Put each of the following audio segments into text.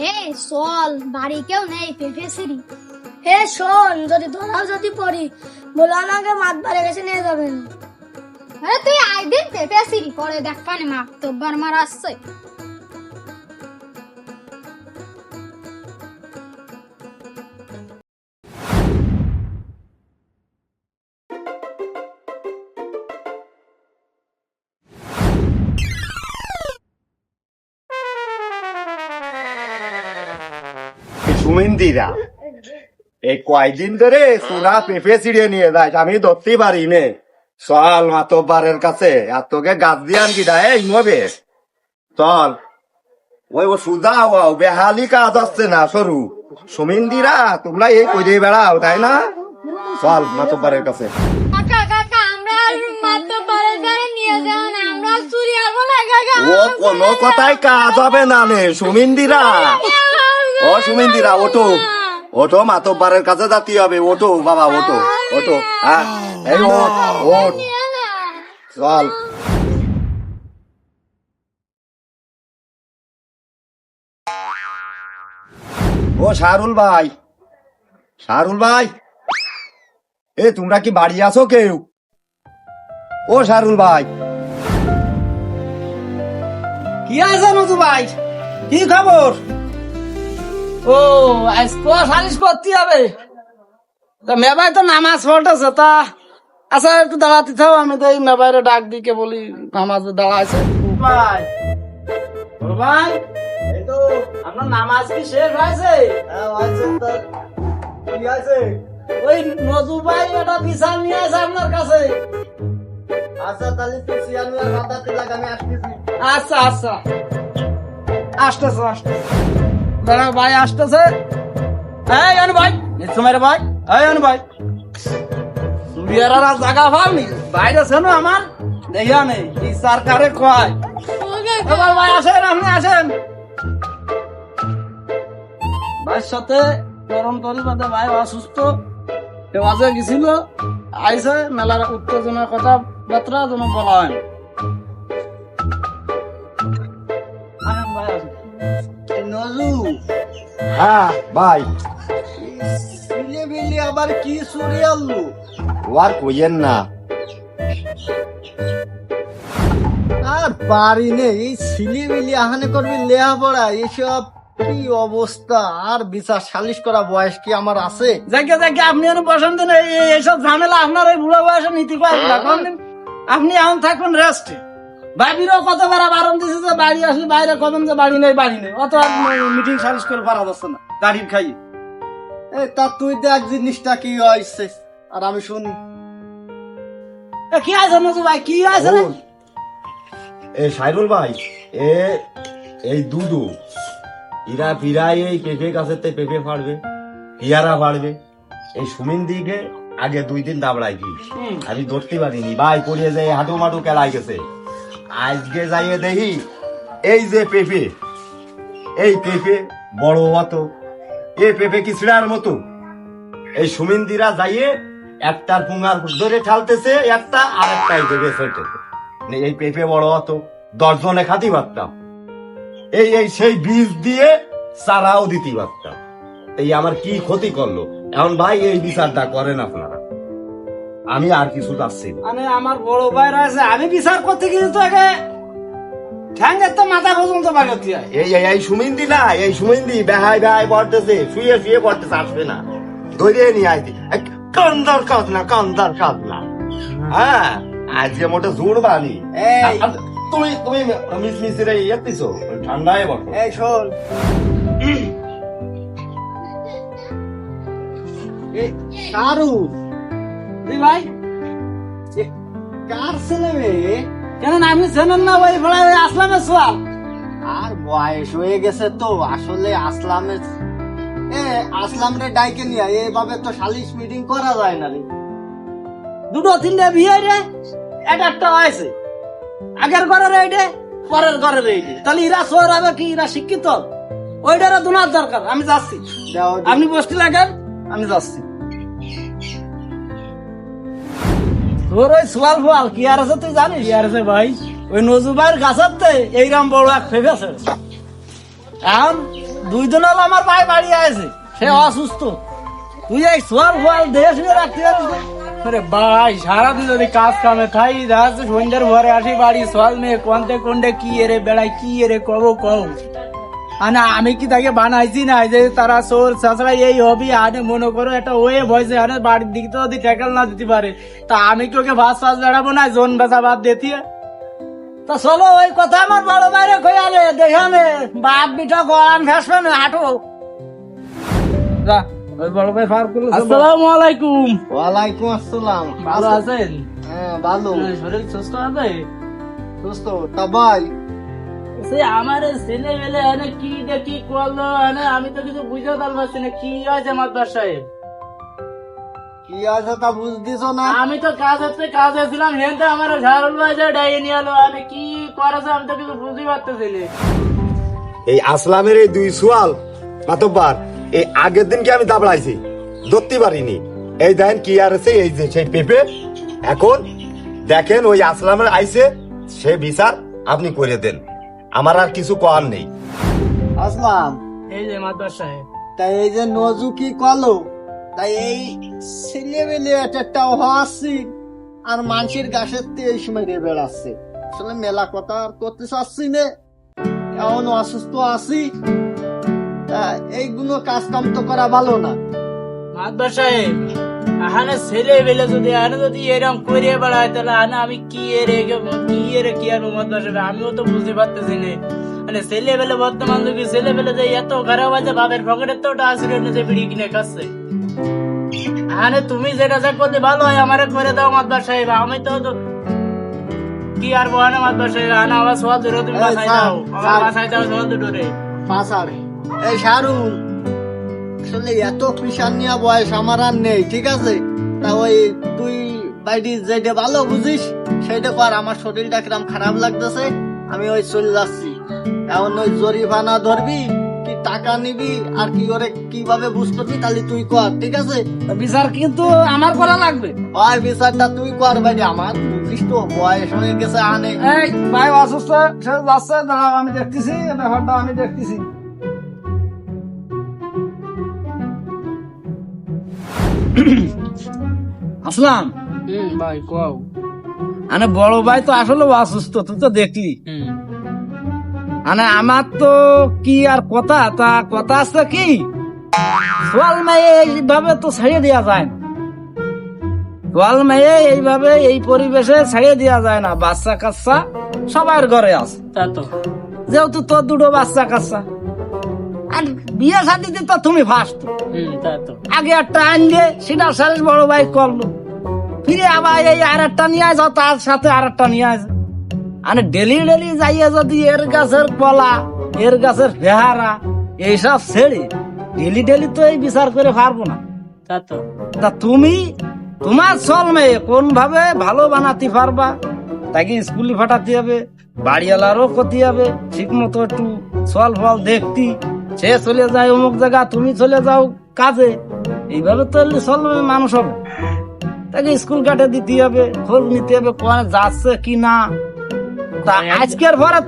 হে চল বাড়ি কেউ নেই, পেঁপে সিঁড়ি। হে শোন যদি ধরাও যদি পড়ি মোলানাকে মাত বাড়ে গেছে নিয়ে যাবেন আরে তুই আই দিন পেঁপে সিঁড়ি, পরে দেখ পানি মা তোবার মার আসছে। সুমিন্দিরা। এই কয়দিন ধরে সোনা পেঁপে ছিড়িয়ে নিয়ে যায় আমি ধরতেই পারি নে। চল মাতব্বারের কাছে আর তোকে গাছ দিয়ে আনকি দেয় এই মবে। চল। ওই ও সুজা হওয়াও বেহালি কাজ আসছে না সরু। সুমিন্দিরা তোমরা এই করে বেড়াও তাই না? চল মাতব্বারের কাছে। ও কোনো কথাই কাজ হবে না নে সুমিন্দিরা। ও সুমিন্দিরা ওটো ওটো মাতব্বারের কাছে যাতে হবে। ওটো বাবা ওটো ওটো হ্যাঁ এই ওট চল। ও শাহরুল ভাই। শাহরুল ভাই। এ, তোমরা কি বাড়ি আছো কেউ? ও শাহরুল ভাই। কি আছে নতু ভাই? কি খবর? ও আজকে সালিশ করতে হবে। তা মেবাই তো নামাজ পড়তেছে তা আচ্ছা একটু দাঁড়াতে থাও আমি তো এই মেবাইরে ডাক দিকে বলি নামাজ দাঁড়াইছে। ভাই ভাই এই তো আপনার নামাজ কি শেষ হয়েছে? ওই নজু ভাই একটা বিশাল নিয়ে আছে আপনার কাছে। আচ্ছা তাহলে তুই সিয়ানুয়ার আসতেছি। আচ্ছা আচ্ছা। আসতেছে আসতেছে। দাঁড়াও, ভাই আসতেছে। এই অনু ভাই নিশ্চয় ভাই? এই অনু ভাই। সুরিয়ার আর জায়গা পাওনি বাইরে ছিল আমার। দেখিয়া নেই এই সরকারে কয় এবার ভাই, আসেন, আপনি আসেন। ভাইয়ের সাথে গরম তরি বাদে ভাই অসুস্থ। দেওয়াজে গেছিল আইসে মেলার উত্তেজনার কথা বার্তা যেন বলা হয়। হ্যাঁ ভাই। বিলে বিলে আবার কি ও আর কইয়েন না। আর পারি নে এই সিলি মিলি আহানে করবি লেহা পড়া এইসব কি অবস্থা? আর বিচার সালিশ করা বয়স কি আমার আছে? যাকে যাকে আপনি এখন বসেন দিন এইসব ঝামেলা আপনার এই বুড়ো বয়সে নীতি পারেন আপনি এখন থাকবেন রেস্টে ভাবিরও কতবার বারণ দিছে যে বাড়ি আসি বাইরে কবেন যে বাড়ি নেই বাড়ি নেই। অত মিটিং সালিশ করে পারা যাচ্ছে না। গাড়ির খাই এই তা তুই দেখ জিনিসটা কি হয়েছে। আর আমি শুনি। এ, কি আছে নজু ভাই? কি আছে রে? এ সাইরুল ভাই এ এই দুদু ইরা এই পেঁপে গাছেতে পেঁপে ফাড়বে পিয়ারা ফাড়বে। এই সুমিন দিকে আগে দুই দিন দাবড়াই কি আমি ধরতে পারিনি। ভাই পড়িয়ে যায় হাঁটু মাটু কেলাই গেছে। আজকে যাইয়ে দেখি, এই যে পেঁপে, এই পেঁপে বড় অত এই পেঁপে কি ছিড়ার মতো? এই সুমিন্দিরা যাইয়ে একটার পুঙ্গার ধরে ঠালতেছে, একটা আর একটা এই পেঁপে মানে এই পেঁপে বড় অত দশজনে খাতি পারতাম। এই এই সেই বীজ দিয়ে চারাও দিতে পারতাম। এই আমার কি ক্ষতি করল? এখন ভাই এই বিচারটা করেন আপনারা। আমি আর কিছু যাচ্ছি মানে আমার বড় ভাইরা আছে আমি বিচার করতে গেলে তো আগে ঠ্যাঙ্গের তো মাথা পর্যন্ত বাগাতে হয়। এই এই এই সুমিন্দি না এই সুমিন্দি বেহাই বেহাই পড়তেছে শুয়ে শুয়ে পড়তেছে আসবে না। ধরে নিয়ে আইতি কান্দার কাজ না কান্দার কাজ না। হ্যাঁ আজকে মোটে জোর বানি। তুমি তুমি মিস মিসিরে ইয়ে দিছো ঠান্ডায় বসো এই শোন। ভাই। কার ছেলে মেয়ে কেন আপনি জানেন না ওই ফেলা আসলামের সোয়াল। আর বয়স হয়ে গেছে তো আসলে আসলামের এ আসলাম রে ডাইকে নিয়ে এভাবে তো সালিশ মিটিং করা যায় না রে। দুটো তিনটে বিয়ে রে এটা একটা হয়েছে। আগের ঘরের এইটে পরের ঘরের এইটে। তাহলে ইরা শোয়ার হবে কি ইরা শিক্ষিত? ওইটারে দুনার দরকার আমি যাচ্ছি। আপনি বসতে লাগেন আমি যাচ্ছি। তোর ওই সোয়াল ফোয়াল কি আর আছে তুই জানিস? কি আর আছে ভাই? ওই নজুবাইয়ের গাছাতে এইরকম বড় এক ফেফেছে এখন দুই দিন হলো আমার ভাই বাড়ি আছে সে অসুস্থ। তুই এই সোয়াল ফোয়াল দেশ নিয়ে রাখতে পারিস আরে ভাই সারাদিন যদি কাজ কামে দেখা যাচ্ছে সন্ধ্যার ঘরে আসি বাড়ি সল মেয়ে কোনতে কোনটে কি এরে বেড়াই কি এরে কব কও। আনা আমি কি তাকে বানাইছি না? যে তারা সোর সাসরা এই হবি আনে মনে করো একটা ওয়ে ভয়েছে আনে বাড়ির দিক তো যদি ট্যাকেল না দিতে পারে। তা আমি কি ওকে ভাস ফাস বেড়াবো না? জোন বেচা বাদ দিয়ে তা চলো ওই কথা আমার বড় বাইরে কইয়ালে দেখালে বাপ বিটা গড়ান ফেসবে না হাঁটো। যা ওই বড় ভাই ফার করল আসসালামু আলাইকুম। ওয়ালাইকুম আসসালাম। ভালো আছেন? হ্যাঁ ভালো। শরীর সুস্থ আছে? সুস্থ। তা ভাই সে আমার ছেলে মেলে এনে কি দেখি করল এনে আমি তো কিছু বুঝতে পারছি না। কি হয়েছে মাতবার সাহেব? কি আছে তা বুঝতেছ না? আমি তো কাজ হচ্ছে কাজে ছিলাম হেনতে আমার ঝাড়ুল বাজে ডাইয়ে নিয়ে এলো। আমি কি করেছে আমি তো কিছু বুঝতে পারতেছি এই আসলামের এই দুই সোয়াল মাতব্বার এই আগের দিন কি আমি দাবড়াইছি? ধরতে পারিনি। এই দেখেন কি আর আছে এই যে সেই পেঁপে। এখন দেখেন ওই আসলামের আইসে সে বিচার আপনি করে দেন। আমার আর কিছু করার নেই। আসলাম। এই যে সাহেব। তাই এই যে নজু কি কলো? তাই এই ছেলে মেলে একটা হওয়াচ্ছি আর মানুষের গাছের তে এই সময় রে বেড়াচ্ছে। আসলে মেলা কথা আর করতে চাচ্ছি না এমন অসুস্থ আছি। তা এইগুলো কাজ কাম তো করা ভালো না। সাহেব আহানে ছেলে বেলে যদি আনে যদি এরকম করে বেড়ায় তাহলে আনে আমি কি এর কি এর কি আর সাহেব আমিও তো বুঝতে পারতেছি না। মানে ছেলে বেলে বর্তমান যুগে ছেলে বেলে যে এত খারাপ আছে বাপের পকেটের তো ওটা আসলে যে বিড়ি কিনে খাচ্ছে। আরে তুমি যেটা যা করলে ভালো হয় আমারে করে দাও মাতবার সাহেব আমি তো কি আর বহানে মাতবার সাহেব আনা সোয়াল দুটো তুমি বাসায় দাও আমার বাসায় দাও দুটো রে এই শাহরুখ আসলে এত কৃষাণ নিয়ে বয়স আমার আর নেই ঠিক আছে? তা ওই তুই বাইরে যেটা ভালো বুঝিস সেইটা কর আমার শরীরটা কিরম খারাপ লাগতেছে আমি ওই চলে যাচ্ছি। এখন ওই জরিমানা ধরবি কি টাকা নিবি আর কি করে কীভাবে বুঝ করবি তাহলে তুই কর ঠিক আছে? বিচার কিন্তু আমার করা লাগবে। ওই বিচারটা তুই কর বাইরে আমার বুঝিস তো বয়স হয়ে গেছে আনে এই ভাই অসুস্থ সে যাচ্ছে দাঁড়াও আমি দেখতেছি ব্যাপারটা আমি দেখতেছি। আসলাম? ভাই কও। আনে বড় ভাই তো আসলে অসুস্থ তুই তো দেখলি। মানে আমার তো কি আর কথা তা কথা আছে কি? সোয়াল মেয়ে এইভাবে তো ছেড়ে দেওয়া যায় না। সোয়াল মেয়ে এইভাবে এই পরিবেশে ছেড়ে দেওয়া যায় না। বাচ্চা কাচ্চা সবার ঘরে আছে। তা তো। যেহেতু তোর দুটো বাচ্চা কাচ্চা আর বিয়ে শাদিতে তো তুমি ফার্স্ট আগে একটা আনলে সেটা সারের বড় ভাই করল। ফিরে আবার এই আর একটা নিয়ে আসো তার সাথে আর একটা নিয়ে আসো মানে ডেলি ডেলি যাইয়ে যদি এর গাছের কলা এর গাছের ফেহারা এইসব ছেড়ে ডেলি ডেলি তো এই বিচার করে পারব না। তা তুমি তোমার চল মেয়ে কোন ভাবে ভালো বানাতে পারবা? তাকে স্কুলে ফাটাতে হবে বাড়িওয়ালারও ক্ষতি হবে ঠিক মতো একটু ফল ফল দেখতি। সে চলে যায় অমুক জায়গা তুমি চলে যাও কাজে। এইভাবে তো চলবে মানুষ হবে। তাকে স্কুল কাটে দিতে হবে খোঁজ নিতে হবে কোনে যাচ্ছে কি না। তা আজকের ভরাত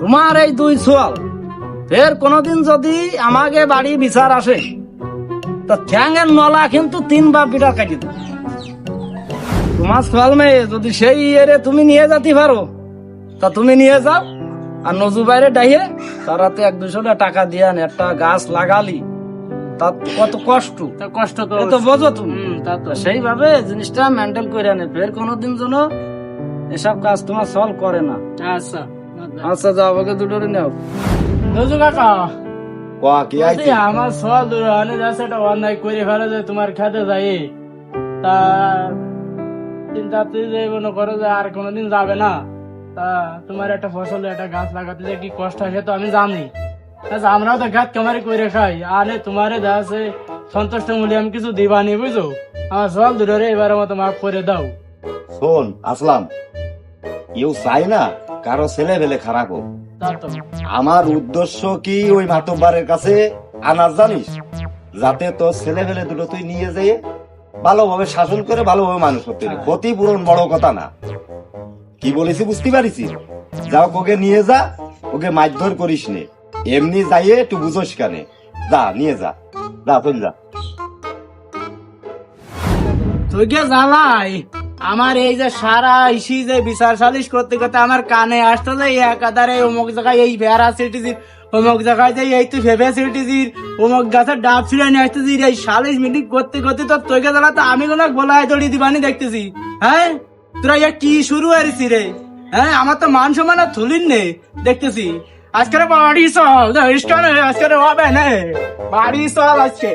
তোমার এই দুই সোয়াল ফের কোনোদিন যদি আমাকে বাড়ি বিচার আসে তা ঠ্যাঙের নলা কিন্তু তিন বা বিটা কাটি তোমার সোয়াল মেয়ে যদি সেই ইয়েরে তুমি নিয়ে যেতে পারো তা তুমি নিয়ে যাও। আর নজু বাইরে ডাইয়ে তারাতে এক দুশো টাকা দিয়ে আন একটা গাছ লাগালি। তা কত কষ্ট। কষ্ট তো তো বোঝো তুমি। তা তো তো সেইভাবে জিনিসটা মেনটেন করে আনে। ফের কোনোদিন যেন এসব কাজ তোমার সলভ করে না। আচ্ছা আচ্ছা যাও ওকে দুটো নেও। নজু কাকা কোয়া কি আইছে? আমার দূরে অন্যায় করে ফেলে যে তোমার খেতে যাই। তা চিন্তা তুই যে মনে করো যে আর কোনোদিন যাবে না। তা তোমার একটা ফসল একটা গাছ লাগাতে যে কি কষ্ট হয় তো আমি জানি। আচ্ছা, আমরাও তো গাছ কামারি করে খাই। আরে তোমারে আছে সন্তুষ্ট মূল্য আমি কিছু দিবানি বুঝো আমার সওয়াল দূরে এবারের মতো মাফ করে দাও। শোন আসলাম। কেউ চাই না কারও ছেলে ফেলে খারাপ হোক। আমার উদ্দেশ্য কি ওই মাতব্বারের কাছে আনার জানিস? যাতে তোর ছেলে ফেলে দুটো তুই নিয়ে যেয়ে ভালোভাবে শাসন করে ভালোভাবে মানুষ করতে ক্ষতিপূরণ বড় কথা না। কি বলেছি বুঝতে পারিস যাও ওকে নিয়ে যা, ওকে মারধর করিস নে। এমনি যাইয়ে একটু বুঝোস কানে। যা, নিয়ে যা। যা চল যা। তোকে জ্বালাই? আমার এই যে সারা ইসি যে বিচার সালিশ করতে করতে আমার কানে আসতে যে একাধারে অমুক জায়গায় এই ভেড়া সিটিজির অমুক জায়গায় যে এই তুই ভেবে সিটিজির অমুক গাছের ডাব ছিঁড়ে নিয়ে আসতেছি এই সালিশ মিটিং করতে করতে তো তোকে জ্বালাতে আমি কোনো গোলায় দড়ি দিবানি দেখতেছি হ্যাঁ? তোরা ইয়া কি শুরু হয়েছি রে? হ্যাঁ আমার তো মান সম্মান আর থলিন নে দেখতেছি। আজকের বাড়ি চল আজকের হবে না। বাড়ি চল আজকে।